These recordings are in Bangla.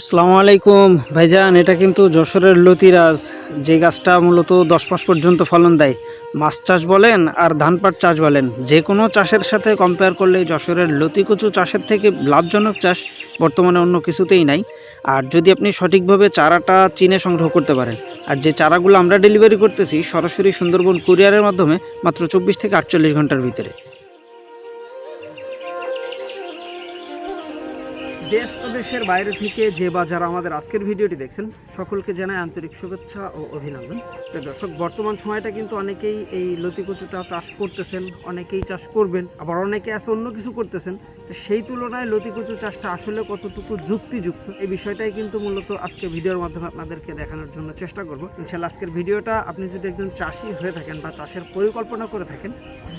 আসসালামু আলাইকুম। ভাইজান, এটা কিন্তু যশোরের লতিরাজ। যে গাছটা মূলত দশ মাস পর্যন্ত ফলন দেয়। মাছ চাষ বলেন আর ধান পাট চাষ বলেন, যে কোনো চাষের সাথে কম্পেয়ার করলে যশোরের লতিকুচু চাষের থেকে লাভজনক চাষ বর্তমানে অন্য কিছুতেই নাই। আর যদি আপনি সঠিকভাবে চারাটা চিনে সংগ্রহ করতে পারেন, আর যে চারাগুলো আমরা ডেলিভারি করতেছি সরাসরি সুন্দরবন কুরিয়ারের মাধ্যমে মাত্র চব্বিশ থেকে আটচল্লিশ ঘণ্টার ভিতরে। দেশ ও দেশের বাইরে থেকে যে বা যারা আমাদের আজকের ভিডিওটি দেখছেন, সকলকে জানাই আন্তরিক শুভেচ্ছা ও অভিনন্দন। দর্শক, বর্তমান সময়টা কিন্তু অনেকেই এই লতিকচুটা চাষ করতেছেন, অনেকেই চাষ করবেন, আবার অনেকে আছে অন্য কিছু করতেছেন। তো সেই তুলনায় লতিকচু চাষটা আসলে কতটুকু যুক্তিযুক্ত, এই বিষয়টাই কিন্তু মূলত আজকে ভিডিওর মাধ্যমে আপনাদেরকে দেখানোর জন্য চেষ্টা করব। ইনশাল্লাহ আজকের ভিডিওটা আপনি যদি একজন চাষি হয়ে থাকেন বা চাষের পরিকল্পনা করে থাকেন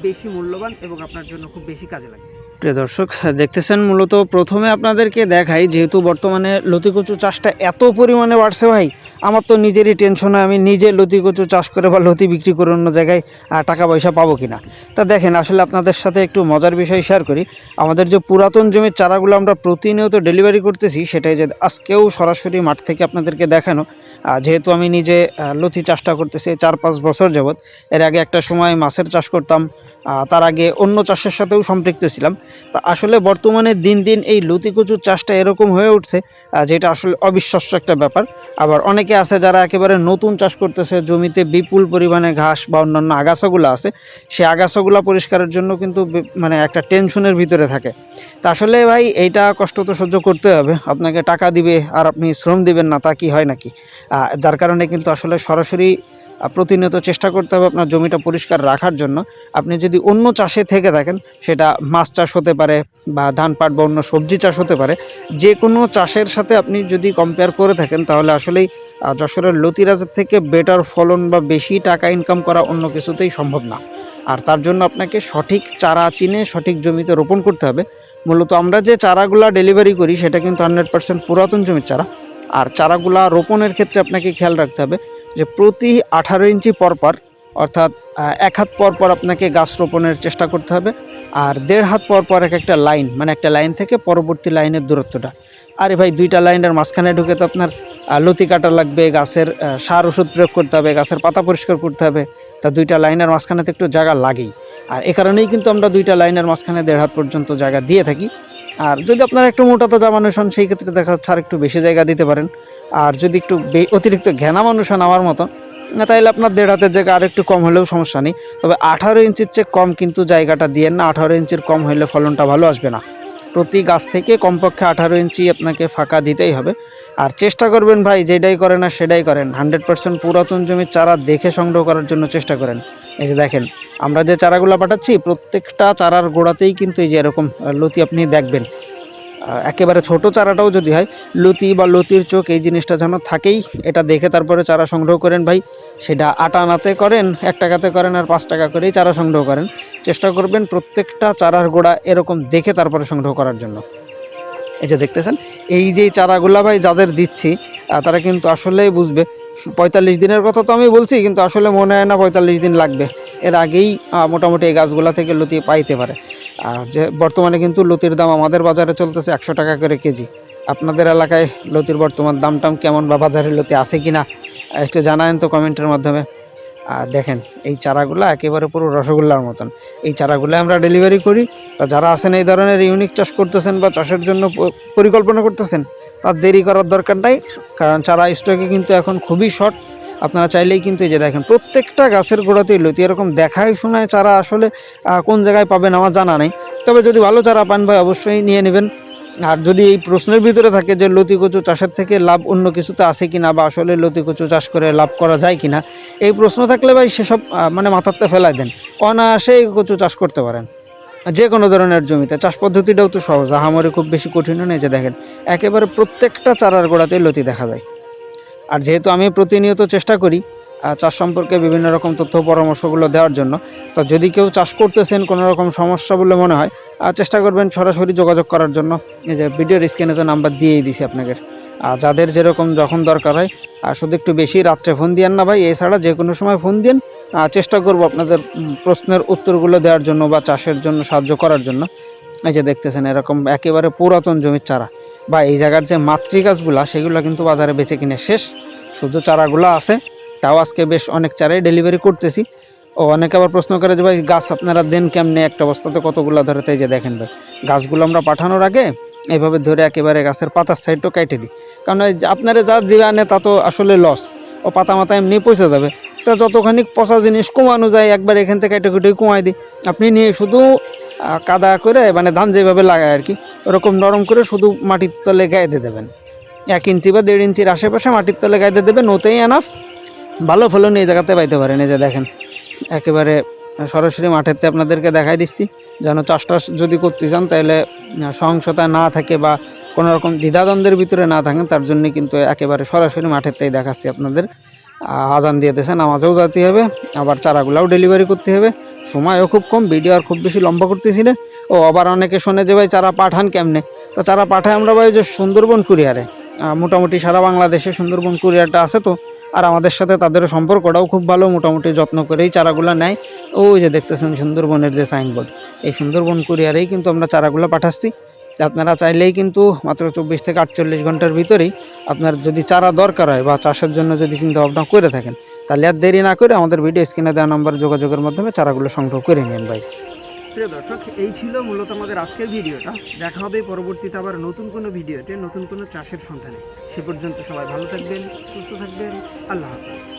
বেশি মূল্যবান এবং আপনার জন্য খুব বেশি কাজে লাগে প্রিয় দর্শক, দেখতেছেন, মূলত প্রথমে আপনাদেরকে দেখাই, যেহেতু বর্তমানে লতিকচু চাষটা এত পরিমাণে বাড়ছে ভাই, আমার তো নিজেরই টেনশন হয়, আমি নিজে লতিকচু চাষ করে বা লতি বিক্রি করে অন্য জায়গায় টাকা পয়সা পাবো কিনা। তা দেখেন, আসলে আপনাদের সাথে একটু মজার বিষয় শেয়ার করি। আমাদের যে পুরাতন জমির চারাগুলো আমরা প্রতিনিয়ত ডেলিভারি করতেছি, সেটাই যে আজকেও সরাসরি মাঠ থেকে আপনাদেরকে দেখানো। যেহেতু আমি নিজে লতি চাষটা করতেছি চার পাঁচ বছর যাবৎ, এর আগে একটা সময় মাছের চাষ করতাম তার আগে অন্য চাষের সাথেও সম্পৃক্ত ছিলাম। তা আসলে বর্তমানে দিন দিন এই লতিকচুর চাষটা এরকম হয়ে উঠছে যেটা আসলে অবিশ্বাস্য একটা ব্যাপার। আবার অনেকে আছে যারা একেবারে নতুন চাষ করতেছে, জমিতে বিপুল পরিমাণে ঘাস বা অন্যান্য আগাছাগুলো আছে সেই আগাছাগুলো পরিষ্কারের জন্য কিন্তু মানে একটা টেনশনের ভিতরে থাকে। তা আসলে ভাই, এইটা কষ্ট তো সহ্য করতে হবে। আপনাকে টাকা দিবে আর আপনি শ্রম দিবেন না, তা কি হয় নাকি? যার কারণে কিন্তু আসলে সরাসরি প্রতিনিয়ত চেষ্টা করতে হবে আপনার জমিটা পরিষ্কার রাখার জন্য। আপনি যদি অন্য চাষে থেকে থাকেন, সেটা মাছ চাষ হতে পারে বা ধান পাট বা অন্য সবজি চাষ হতে পারে, যে কোনো চাষের সাথে আপনি যদি কম্পেয়ার করে থাকেন, তাহলে আসলেই যশোরের লতিরাজের থেকে বেটার ফলন বা বেশি টাকা ইনকাম করা অন্য কিছুতেই সম্ভব না। আর তার জন্য আপনাকে সঠিক চারা চিনে, সঠিক জমিতে রোপণ করতে হবে। মূলত আমরা যে চারাগুলা ডেলিভারি করি, সেটা কিন্তু হান্ড্রেড পার্সেন্ট পুরাতন জমির চারা। আর চারাগুলা রোপণের ক্ষেত্রে আপনাকে খেয়াল রাখতে হবে যে প্রতি আঠারো ইঞ্চি পরপর অর্থাৎ এক হাত পর পর আপনাকে গাছ রোপণের চেষ্টা করতে হবে, আর দেড় হাত পর পর এক একটা লাইন মানে একটা লাইন থেকে পরবর্তী লাইনের দূরত্বটা। আরে ভাই, দুইটা লাইনের মাঝখানে ঢুকে তো আপনার লতি কাটা লাগবে, গাছের সার ওষুধ প্রয়োগ করতে হবে, গাছের পাতা পরিষ্কার করতে হবে, তা দুইটা লাইনের মাঝখানে তো একটু জায়গা লাগেই। আর এ কারণেই কিন্তু আমরা দুইটা লাইনের মাঝখানে দেড় হাত পর্যন্ত জায়গা দিয়ে থাকি। আর যদি আপনারা একটু মোটা তাজা মানুষ হন, সেই ক্ষেত্রে দেখা যাচ্ছে আর একটু বেশি জায়গা দিতে পারেন। আর যদি একটু অতিরিক্ত ঘেনা মানুষ হন আমার মতো, না, তাইলে আপনার দেড় হাতের জায়গা আর একটু কম হলেও সমস্যা নেই। তবে আঠারো ইঞ্চির চেয়ে কম কিন্তু জায়গাটা দিয়েন না, আঠারো ইঞ্চির কম হলে ফলনটা ভালো আসবে না। প্রতি গাছ থেকে কমপক্ষে আঠারো ইঞ্চি আপনাকে ফাঁকা দিতেই হবে। আর চেষ্টা করবেন ভাই, যেটাই করেন না সেটাই করেন। হান্ড্রেড পার্সেন্ট পুরাতন জমির চারা দেখে সংগ্রহ করার জন্য চেষ্টা করেন। এই যে দেখেন, আমরা যে চারাগুলো পাঠাচ্ছি, প্রত্যেকটা চারার গোড়াতেই কিন্তু এই যে এরকম লতি আপনি দেখবেন। একেবারে ছোট চারাটাও যদি হয়, লতি বা লতির চোখ এই জিনিসটা যেন থাকেই, এটা দেখে তারপরে চারা সংগ্রহ করেন ভাই। সেটা আটা আনাতে করেন, এক টাকাতে করেন আর পাঁচ টাকা করেই চারা সংগ্রহ করেন। চেষ্টা করবেন প্রত্যেকটা চারার গোড়া এরকম দেখে তারপরে সংগ্রহ করার জন্য। এই যে দেখতেছেন, এই যে চারাগুলা ভাই যাদের দিচ্ছি তারা কিন্তু আসলেই বুঝবে, পঁয়তাল্লিশ দিনের কথা তো আমি বলছি, কিন্তু আসলে মনে হয় না পঁয়তাল্লিশ দিন লাগবে। এর আগেই মোটামুটি এই গাছগুলা থেকে লতি পাইতে পারে। আর যে বর্তমানে কিন্তু লতির দাম আমাদের বাজারে চলতেছে একশো টাকা করে কেজি। আপনাদের এলাকায় লতির বর্তমান দাম টাম কেমন বা বাজারে লতি আছে কি না একটু জানায়েন তো কমেন্টের মাধ্যমে। আর দেখেন, এই চারাগুলো একেবারে পুরো রসগোল্লার মতন। এই চারাগুলো আমরা ডেলিভারি করি। তা যারা আছেন এই ধরনের ইউনিক চাষ করতেছেন বা চাষের জন্য পরিকল্পনা করতেছেন, তার দেরি করার দরকার নাই। কারণ চারা স্টকে কিন্তু এখন খুবই শর্ট আপনারা চাইলেই কিন্তু এই যে দেখেন, প্রত্যেকটা গাছের গোড়াতেই লতি এরকম দেখাই শোনায় চারা আসলে কোন জায়গায় পাবেন আমার জানা নেই। তবে যদি ভালো চারা পান ভাই, অবশ্যই নিয়ে নেবেন। আর যদি এই প্রশ্নের ভিতরে থাকে যে লতি কচু চাষের থেকে লাভ অন্য কিছুতে আছে কিনা বা আসলে লতি কচু চাষ করে লাভ করা যায় কিনা, এই প্রশ্ন থাকলে ভাই সেসব মানে মাথাতে ফেলাই দেন। অনায়াসে এই কচু চাষ করতে পারেন। যে কোনো ধরনের জমিতে। চাষ পদ্ধতিটাও তো সহজ, আহামরি খুব বেশি কঠিনও নেই যে দেখেন, একেবারে প্রত্যেকটা চারার গোড়াতেই লতি দেখা যায়। আর যেহেতু আমি প্রতিনিয়ত চেষ্টা করি চাষ সম্পর্কে বিভিন্ন রকম তথ্য পরামর্শগুলো দেওয়ার জন্য তো যদি কেউ চাষ করতেছেন কোনো রকম সমস্যা বলে মনে হয় আহ, চেষ্টা করবেন সরাসরি যোগাযোগ করার জন্য। এই যে ভিডিওর স্ক্রিনে তো নাম্বার দিয়েই দিছি আপনাকে। আর যাদের যেরকম যখন দরকার হয় আর শুধু একটু বেশি রাত্রে ফোন দিয়েন না ভাই এছাড়া যে কোনো সময় ফোন দিন চেষ্টা করব আপনাদের প্রশ্নের উত্তরগুলো দেওয়ার জন্য বা চাষের জন্য সাহায্য করার জন্য। এই যে দেখতেছেন এরকম একেবারে পুরাতন জমির চারা। বা এই জায়গার যে মাতৃ গাছগুলা সেগুলো কিন্তু বাজারে বেচে কিনে শেষ। শুধু চারাগুলো আছে, তাও আজকে বেশ অনেক চারাই ডেলিভারি করতেছি। ও অনেকে আবার প্রশ্ন করে যে, ভাই, গাছ আপনারা দেন কেমনে? একটা বস্তাতে কতগুলো ধরে? তাই যে দেখেন ভাই, গাছগুলো আমরা পাঠানোর আগে এইভাবে ধরে একেবারে গাছের পাতার সাইডটাও কেটে দিই। কারণ আপনারা যা দিবে আনে, তা তো আসলে লস ও পাতা মাথা এমনি পয়সা যাবে। তা যতখানি পচা জিনিস কমানো যায়, একবার এখান থেকে কেটে কেটে কমাই দিই। আপনি নিয়ে শুধু কাদা করে মানে ধান যেভাবে লাগায় আর কি ওরকম নরম করে শুধু মাটির তলে গায়ে দেবেন। এক ইঞ্চি বা দেড় ইঞ্চির আশেপাশে মাটির তলে গায়ে দেবেন, ওতেই এনাফ ভালো ফলন এই জায়গাতে পাইতে পারেন, এই যে দেখেন, একেবারে সরাসরি মাঠেতে আপনাদেরকে দেখাই দিচ্ছি, যেন চাষ টাস যদি করতে চান তাহলে সহিংসতা না থাকে বা কোনো রকম দ্বিধাদ্বন্দ্বের ভিতরে না থাকেন, তার জন্য কিন্তু একেবারে সরাসরি মাঠেরটাই দেখাচ্ছি আপনাদের। আজান দিয়ে দিয়েছে, নামাজেও যেতে হবে, আবার চারাগুলাও ডেলিভারি করতে হবে। সময়ও খুব কম ভিডিও আর খুব বেশি লম্বা করতেছিলে ও, আবার অনেকে শোনে যে ভাই চারা পাঠান কেমনে? তো চারা পাঠায় আমরা ভাই যে সুন্দরবন কুরিয়ারে। মোটামুটি সারা বাংলাদেশে সুন্দরবন কুরিয়ারটা আছে তো। আর আমাদের সাথে তাদের সম্পর্কটাও খুব ভালো, মোটামুটি যত্ন করেই চারাগুলো নেয়। ওই যে দেখতেছেন সুন্দরবনের যে সাইনবোর্ড এই সুন্দরবন কুরিয়ারেই কিন্তু আমরা চারাগুলো পাঠাচ্ছি। আপনারা চাইলেই কিন্তু মাত্র চব্বিশ থেকে আটচল্লিশ ঘণ্টার ভিতরেই আপনার যদি চারা দরকার হয় বা চাষের জন্য যদি চিন্তা ভাবনা করে থাকেন তাহলে আর দেরি না করে আমাদের ভিডিও স্ক্রিনে দেওয়া নাম্বার যোগাযোগের মাধ্যমে চারাগুলো সংগ্রহ করে নিন ভাই। প্রিয় দর্শক, এই ছিল মূলত আমাদের আজকের ভিডিওটা। দেখা হবে পরবর্তীতে আবার নতুন কোনো ভিডিওতে, নতুন কোনো চাষের সন্ধানে। সে পর্যন্ত সবাই ভালো থাকবেন, সুস্থ থাকবেন। আল্লাহ হাফিজ।